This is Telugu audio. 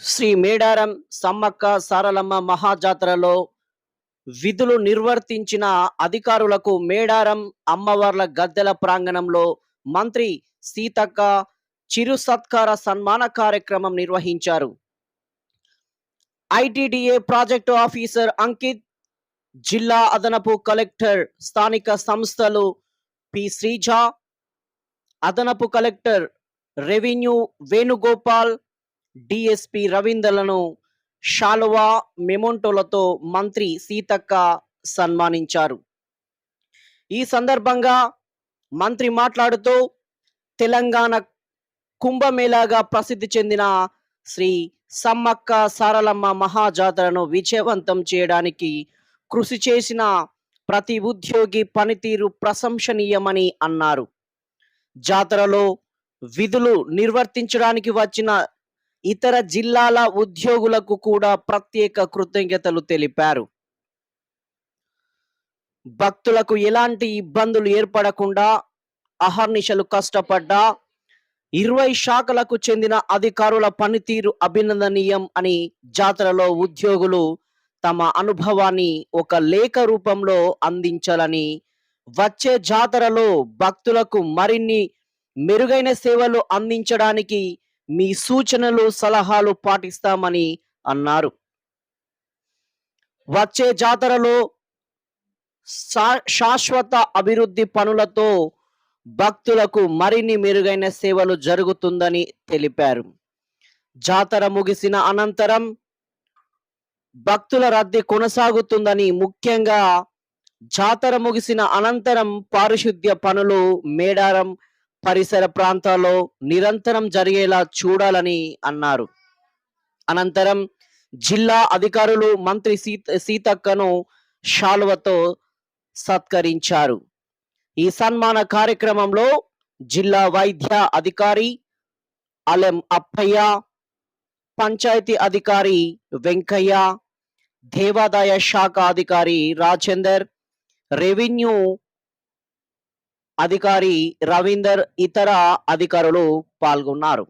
శ్రీ మేడారం సమ్మక్క సారలమ్మ మహాజాతరలో విధులు నిర్వర్తించిన అధికారులకు మేడారం అమ్మవార్ల గద్దెల ప్రాంగణంలో మంత్రి సీతక్క చిరు సత్కార సన్మాన కార్యక్రమం నిర్వహించారు. ఐటీడీఏ ప్రాజెక్టు ఆఫీసర్ అంకిత్ జిల్లా అదనపు కలెక్టర్ స్థానిక సంస్థలు పి శ్రీజ అదనపు కలెక్టర్ రెవెన్యూ వేణుగోపాల్ డిఎస్పి రవీందర్లను షాలువా మెమోంటోలతో మంత్రి సీతక్క సన్మానించారు. ఈ సందర్భంగా మంత్రి మాట్లాడుతూ తెలంగాణ కుంభమేళాగా ప్రసిద్ధి చెందిన శ్రీ సమ్మక్క సారలమ్మ మహాజాతరను విజయవంతం చేయడానికి కృషి చేసిన ప్రతి ఉద్యోగి పనితీరు ప్రశంసనీయమని అన్నారు. జాతరలో విధులు నిర్వర్తించడానికి వచ్చిన ఇతర జిల్లాల ఉద్యోగులకు కూడా ప్రత్యేక కృతజ్ఞతలు తెలిపారు. భక్తులకు ఎలాంటి ఇబ్బందులు ఏర్పడకుండా అహర్నిశలు కష్టపడ్డా ఇరవై శాఖలకు చెందిన అధికారుల పనితీరు అభినందనీయం అని జాతరలో ఉద్యోగులు తమ అనుభవాన్ని ఒక లేఖ రూపంలో అందించాలని వచ్చే జాతరలో భక్తులకు మరిన్ని మెరుగైన సేవలు అందించడానికి మీ సూచనలు సలహాలు పాటిస్తామని అన్నారు. వచ్చే జాతరలో శా- శాశ్వత అభివృద్ధి పనులతో భక్తులకు మరిన్ని మెరుగైన సేవలు జరుగుతుందని తెలిపారు. జాతర ముగిసిన అనంతరం భక్తుల రద్దీ కొనసాగుతుందని ముఖ్యంగా జాతర ముగిసిన అనంతరం పారిశుద్ధ్య పనులు మేడారం పరిసర ప్రాంతాల్లో నిరంతరం జరిగేలా చూడాలని అన్నారు. అనంతరం జిల్లా అధికారులు మంత్రి సీత సీతక్కను శాలువతో సత్కరించారు. ఈ సన్మాన కార్యక్రమంలో జిల్లా వైద్య అధికారి అలెం అప్పయ్య పంచాయతీ అధికారి వెంకయ్య దేవాదాయ శాఖ అధికారి రాజేందర్ రెవెన్యూ అధికారి రవీందర్ ఇతర అధికారులు పాల్గొన్నారు.